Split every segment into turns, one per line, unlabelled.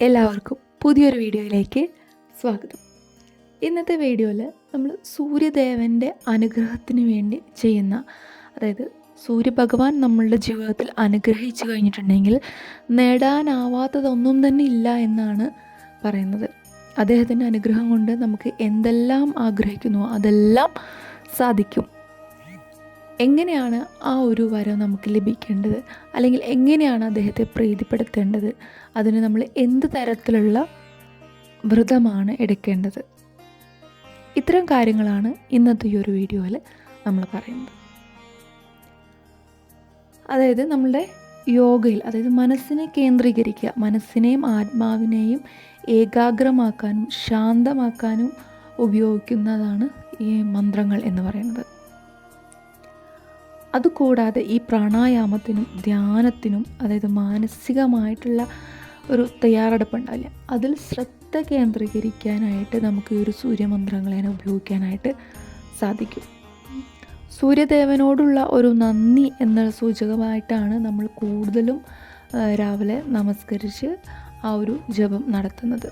എല്ലാവർക്കും പുതിയൊരു വീഡിയോയിലേക്ക് സ്വാഗതം. ഇന്നത്തെ വീഡിയോയിൽ നമ്മൾ സൂര്യദേവന്റെ അനുഗ്രഹത്തിന് വേണ്ടി ചെയ്യുന്ന അതായത് സൂര്യഭഗവാൻ നമ്മളുടെ ജീവിതത്തിൽ അനുഗ്രഹിച്ചു കഴിഞ്ഞിട്ടുണ്ടെങ്കിൽ നേടാനാവാത്തതൊന്നും തന്നെ ഇല്ല എന്നാണ് പറയുന്നത്. അദ്ദേഹത്തിന്റെ അനുഗ്രഹം കൊണ്ട് നമുക്ക് എന്തെല്ലാം ആഗ്രഹിക്കുന്നു അതെല്ലാം സാധിക്കും. എങ്ങനെയാണ് ആ ഒരു വരം നമുക്ക് ലഭിക്കേണ്ടത്? അല്ലെങ്കിൽ എങ്ങനെയാണ് അദ്ദേഹത്തെ പ്രീതിപ്പെടുത്തേണ്ടത്? അതിന് നമ്മൾ എന്ത് തരത്തിലുള്ള വ്രതമാണ് എടുക്കേണ്ടത്? ഇത്തരം കാര്യങ്ങളാണ് ഇന്നത്തെ ഈ ഒരു വീഡിയോയിൽ നമ്മൾ പറയുന്നത്. അതായത് നമ്മളുടെ യോഗയിൽ അതായത് മനസ്സിനെ കേന്ദ്രീകരിക്കുക മനസ്സിനെയും ആത്മാവിനെയും ഏകാഗ്രമാക്കാനും ശാന്തമാക്കാനും ഉപയോഗിക്കുന്നതാണ് ഈ മന്ത്രങ്ങൾ എന്ന് പറയുന്നത്. അതുകൂടാതെ ഈ പ്രാണായാമത്തിനും ധ്യാനത്തിനും അതായത് മാനസികമായിട്ടുള്ള ഒരു തയ്യാറെടുപ്പുണ്ടാവില്ല. അതിൽ ശ്രദ്ധ കേന്ദ്രീകരിക്കാനായിട്ട് നമുക്ക് ഈ ഒരു സൂര്യമന്ത്രങ്ങളെ ഉപയോഗിക്കാനായിട്ട് സാധിക്കും. സൂര്യദേവനോടുള്ള ഒരു നന്ദി എന്ന സൂചകമായിട്ടാണ് നമ്മൾ കൂടുതലും രാവിലെ നമസ്കരിച്ച് ആ ഒരു ജപം നടത്തുന്നത്.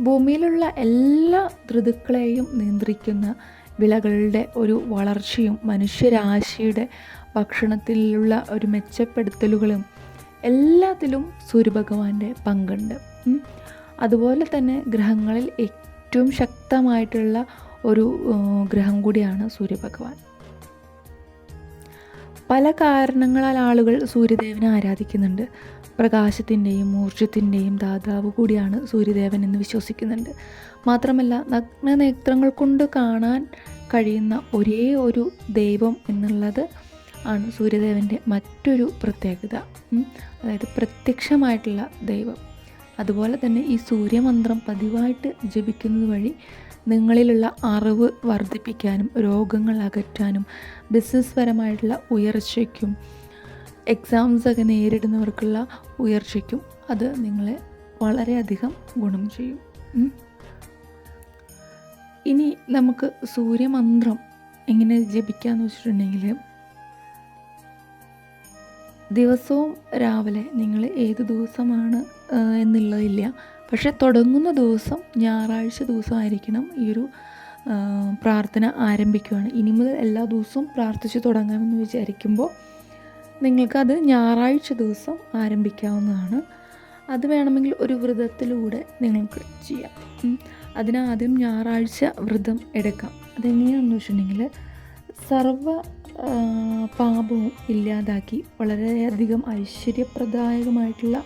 ഭൂമിയിലുള്ള എല്ലാ ഋതുക്കളെയും നിയന്ത്രിക്കുന്ന വിളകളുടെ ഒരു വളർച്ചയും മനുഷ്യരാശിയുടെ ഭക്ഷണത്തിലുള്ള ഒരു മെച്ചപ്പെടുത്തലുകളും എല്ലാത്തിലും സൂര്യഭഗവാന്റെ പങ്കുണ്ട്. അതുപോലെ തന്നെ ഗ്രഹങ്ങളിൽ ഏറ്റവും ശക്തമായിട്ടുള്ള ഒരു ഗ്രഹം കൂടിയാണ് സൂര്യഭഗവാൻ. പല കാരണങ്ങളാൽ ആളുകൾ സൂര്യദേവനെ ആരാധിക്കുന്നുണ്ട്. പ്രകാശത്തിന്റെയും ഊർജത്തിന്റെയും ദാതാവ് കൂടിയാണ് സൂര്യദേവൻ എന്ന് വിശ്വസിക്കുന്നുണ്ട്. മാത്രമല്ല നഗ്നനേത്രങ്ങൾ കൊണ്ട് കാണാൻ കഴിയുന്ന ഒരേ ഒരു ദൈവം എന്നുള്ളത് ആണ് സൂര്യദേവന്റെ മറ്റൊരു പ്രത്യേകത. അതായത് പ്രത്യക്ഷമായിട്ടുള്ള ദൈവം. അതുപോലെ തന്നെ ഈ സൂര്യമന്ത്രം പതിവായിട്ട് ജപിക്കുന്നത് വഴി നിങ്ങളിലുള്ള അറിവ് വർദ്ധിപ്പിക്കാനും രോഗങ്ങൾ അകറ്റാനും ബിസിനസ് പരമായിട്ടുള്ള ഉയർച്ചയ്ക്കും എക്സാംസ് ഒക്കെ നേരിടുന്നവർക്കുള്ള ഉയർച്ചയ്ക്കും അത് നിങ്ങളെ വളരെയധികം ഗുണം ചെയ്യും. ഇനി നമുക്ക് സൂര്യമന്ത്രം എങ്ങനെ ജപിക്കാന്ന് വെച്ചിട്ടുണ്ടെങ്കിൽ ദിവസവും രാവിലെ നിങ്ങൾ ഏത് ദിവസമാണ് എന്നുള്ളതില്ല. പക്ഷെ തുടങ്ങുന്ന ദിവസം ഞായറാഴ്ച ദിവസമായിരിക്കണം ഈ ഒരു പ്രാർത്ഥന ആരംഭിക്കുകയാണ് ഇനി മുതൽ എല്ലാ ദിവസവും പ്രാർത്ഥിച്ച് തുടങ്ങാമെന്ന് വിചാരിക്കുമ്പോൾ നിങ്ങൾക്കത് ഞായറാഴ്ച ദിവസം ആരംഭിക്കാവുന്നതാണ്. അത് വേണമെങ്കിൽ ഒരു വ്രതത്തിലൂടെ നിങ്ങൾക്ക് ചെയ്യാം. അതിനാദ്യം ഞായറാഴ്ച വ്രതം എടുക്കാം. അതെങ്ങനെയാണെന്ന് വെച്ചിട്ടുണ്ടെങ്കിൽ സർവ പാപവും ഇല്ലാതാക്കി വളരെയധികം ഐശ്വര്യപ്രദായകമായിട്ടുള്ള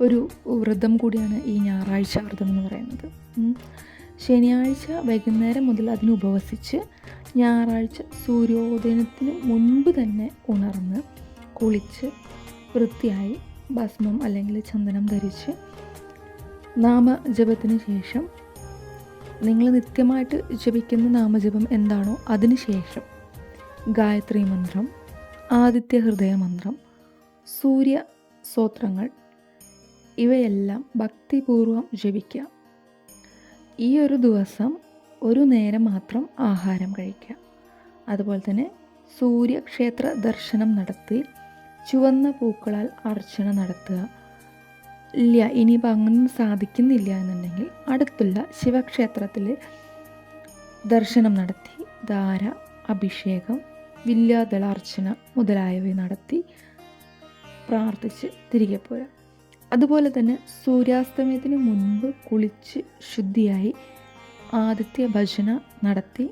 ഒരു വ്രതം കൂടിയാണ് ഈ ഞായറാഴ്ച വ്രതം എന്ന് പറയുന്നത്. ശനിയാഴ്ച വൈകുന്നേരം മുതൽ അതിന് ഉപവസിച്ച് ഞായറാഴ്ച സൂര്യോദയത്തിന് മുൻപ് തന്നെ ഉണർന്ന് കുളിച്ച് വൃത്തിയായി ഭസ്മം അല്ലെങ്കിൽ ചന്ദനം ധരിച്ച് നാമജപത്തിന് ശേഷം നിങ്ങൾ നിത്യമായിട്ട് ജപിക്കുന്ന നാമജപം എന്താണോ അതിന് ശേഷം ഗായത്രി മന്ത്രം ആദിത്യ ഹൃദയ മന്ത്രം സൂര്യ സ്തോത്രങ്ങൾ ഇവയെല്ലാം ഭക്തിപൂർവം ജപിക്കുക. ഈ ഒരു ദിവസം ഒരു നേരം മാത്രം ആഹാരം കഴിക്കുക. അതുപോലെ തന്നെ സൂര്യക്ഷേത്ര ദർശനം നടത്തി ചുവന്ന പൂക്കളാൽ അർച്ചന നടത്തുക. ഇല്ല ഇനിയിപ്പോൾ അങ്ങനെ സാധിക്കുന്നില്ല എന്നുണ്ടെങ്കിൽ അടുത്തുള്ള ശിവക്ഷേത്രത്തിൽ ദർശനം നടത്തി ധാര അഭിഷേകം വില്യാദളാർച്ചന മുതലായവ നടത്തി പ്രാർത്ഥിച്ച് തിരികെ പോരാ. അതുപോലെ തന്നെ സൂര്യാസ്തമയത്തിന് മുൻപ് കുളിച്ച് ശുദ്ധിയായി ആദിത്യ ഭജന നടത്തി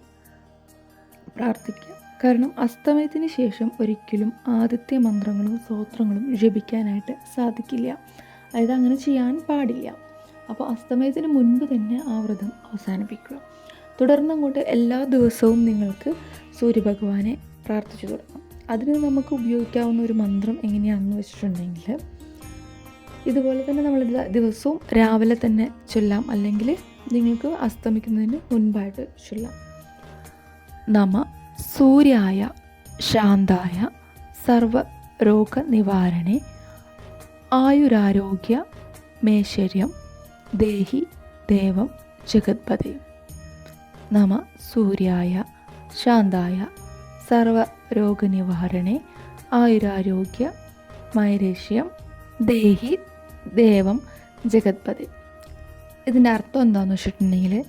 പ്രാർത്ഥിക്കുക കാരണം അസ്തമയത്തിന് ശേഷം ഒരിക്കലും ആദ്യത്തെ മന്ത്രങ്ങളും സ്തോത്രങ്ങളും ജപിക്കാനായിട്ട് സാധിക്കില്ല. അതായത് അങ്ങനെ ചെയ്യാൻ പാടില്ല. അപ്പോൾ അസ്തമയത്തിന് മുൻപ് തന്നെ ആ വ്രതം അവസാനിപ്പിക്കുക. തുടർന്ന് അങ്ങോട്ട് എല്ലാ ദിവസവും നിങ്ങൾക്ക് സൂര്യഭഗവാനെ പ്രാർത്ഥിച്ചു തുടങ്ങാം. അതിന് നമുക്ക് ഉപയോഗിക്കാവുന്ന ഒരു മന്ത്രം എങ്ങനെയാണെന്ന് വെച്ചിട്ടുണ്ടെങ്കിൽ ഇതുപോലെ തന്നെ നമ്മൾ ദിവസവും രാവിലെ തന്നെ ചൊല്ലാം. അല്ലെങ്കിൽ നിങ്ങൾക്ക് അസ്തമിക്കുന്നതിന് മുൻപായിട്ട് ചൊല്ലാം. നമ സൂര്യായ ശാന്തായ സർവ രോഗനിവാരണേ. ആയുരാരോഗ്യ മേശ്വര്യം ദേഹി ദേവം ജഗത്പതി. നമ സൂര്യായ ശാന്തായ സർവ രോഗനിവാരണേ. ആയുരാരോഗ്യ മൈരേഷ്യം ദേഹി ദേവം ജഗത്പതി. ഇതിന്റെ അർത്ഥം എന്താണെന്ന് വെച്ചിട്ടുണ്ടെങ്കിൽ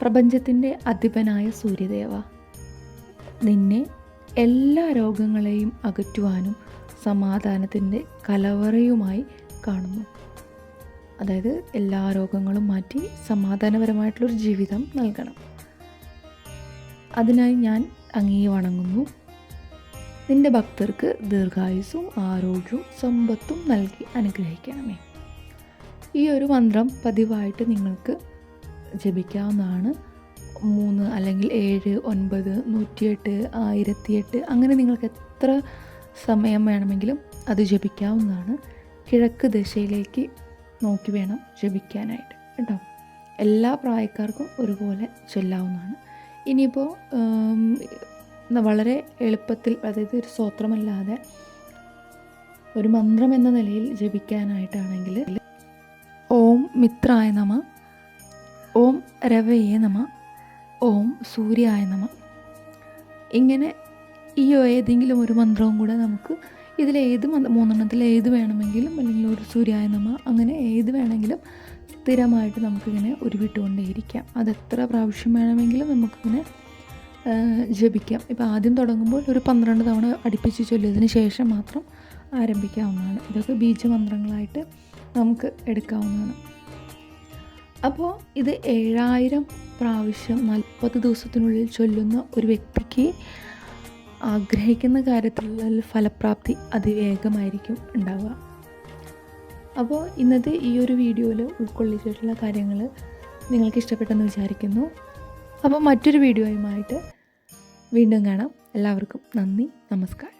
പ്രപഞ്ചത്തിന്റെ അധിപനായ സൂര്യദേവ. നിന്നെ എല്ലാ രോഗങ്ങളെയും അകറ്റുവാനും സമാധാനത്തിന്റെ കലവറയുമായി കാണുന്നു. അതായത് എല്ലാ രോഗങ്ങളും മാറ്റി സമാധാനപരമായിട്ടുള്ളൊരു ജീവിതം നൽകണം. അതിനായി ഞാൻ അങ്ങേ വണങ്ങുന്നു. നിന്റെ ഭക്തർക്ക് ദീർഘായുസ്സും ആരോഗ്യവും സമ്പത്തും നൽകി അനുഗ്രഹിക്കണമേ. ഈ ഒരു മന്ത്രം പതിവായിട്ട് നിങ്ങൾക്ക് ജപിക്കാവുന്നതാണ്. മൂന്ന് അല്ലെങ്കിൽ ഏഴ് ഒൻപത് നൂറ്റിയെട്ട് ആയിരത്തിയെട്ട് അങ്ങനെ നിങ്ങൾക്ക് എത്ര സമയം വേണമെങ്കിലും അത് ജപിക്കാവുന്നതാണ്. കിഴക്ക് ദിശയിലേക്ക് നോക്കി വേണം ജപിക്കാനായിട്ട് കേട്ടോ. എല്ലാ പ്രായക്കാർക്കും ഒരുപോലെ ചൊല്ലാവുന്നതാണ്. ഇനിയിപ്പോൾ വളരെ എളുപ്പത്തിൽ അതായത് ഒരു സ്തോത്രമല്ലാതെ ഒരു മന്ത്രം എന്ന നിലയിൽ ജപിക്കാനായിട്ടാണെങ്കിൽ ഓം മിത്രായ നമ ഓം രവയെ നമ ഓം സൂര്യായ നമ. ഇങ്ങനെ ഈ ഏതെങ്കിലും ഒരു മന്ത്രവും കൂടെ നമുക്ക് ഇതിലേത് മൂന്നെണ്ണത്തിൽ ഏത് വേണമെങ്കിലും അല്ലെങ്കിൽ ഒരു സൂര്യായ നമ അങ്ങനെ ഏത് വേണമെങ്കിലും സ്ഥിരമായിട്ട് നമുക്കിങ്ങനെ ഉരുവിട്ടുകൊണ്ടേയിരിക്കാം. അതെത്ര പ്രാവശ്യം വേണമെങ്കിലും നമുക്കിങ്ങനെ ജപിക്കാം. ഇപ്പോൾ ആദ്യം തുടങ്ങുമ്പോൾ ഒരു പന്ത്രണ്ട് തവണ അടുപ്പിച്ച് ചൊല്ലിയതിന് ശേഷം മാത്രം ആരംഭിക്കാവുന്നതാണ്. ഇതൊക്കെ ബീജമന്ത്രങ്ങളായിട്ട് നമുക്ക് എടുക്കാവുന്നതാണ്. അപ്പോൾ ഇത് ഏഴായിരം പ്രാവശ്യം നാൽപ്പത് ദിവസത്തിനുള്ളിൽ ചൊല്ലുന്ന ഒരു വ്യക്തിക്ക് ആഗ്രഹിക്കുന്ന കാര്യത്തിലുള്ള ഫലപ്രാപ്തി അതിവേഗമായിരിക്കും ഉണ്ടാവുക. അപ്പോൾ ഇന്നത്തെ ഈ ഒരു വീഡിയോയിൽ ഉൾക്കൊള്ളിച്ചിട്ടുള്ള കാര്യങ്ങൾ നിങ്ങൾക്ക് ഇഷ്ടപ്പെട്ടെന്ന് വിചാരിക്കുന്നു. അപ്പോൾ മറ്റൊരു വീഡിയോയുമായിട്ട് വീണ്ടും കാണാം. എല്ലാവർക്കും നന്ദി നമസ്കാരം.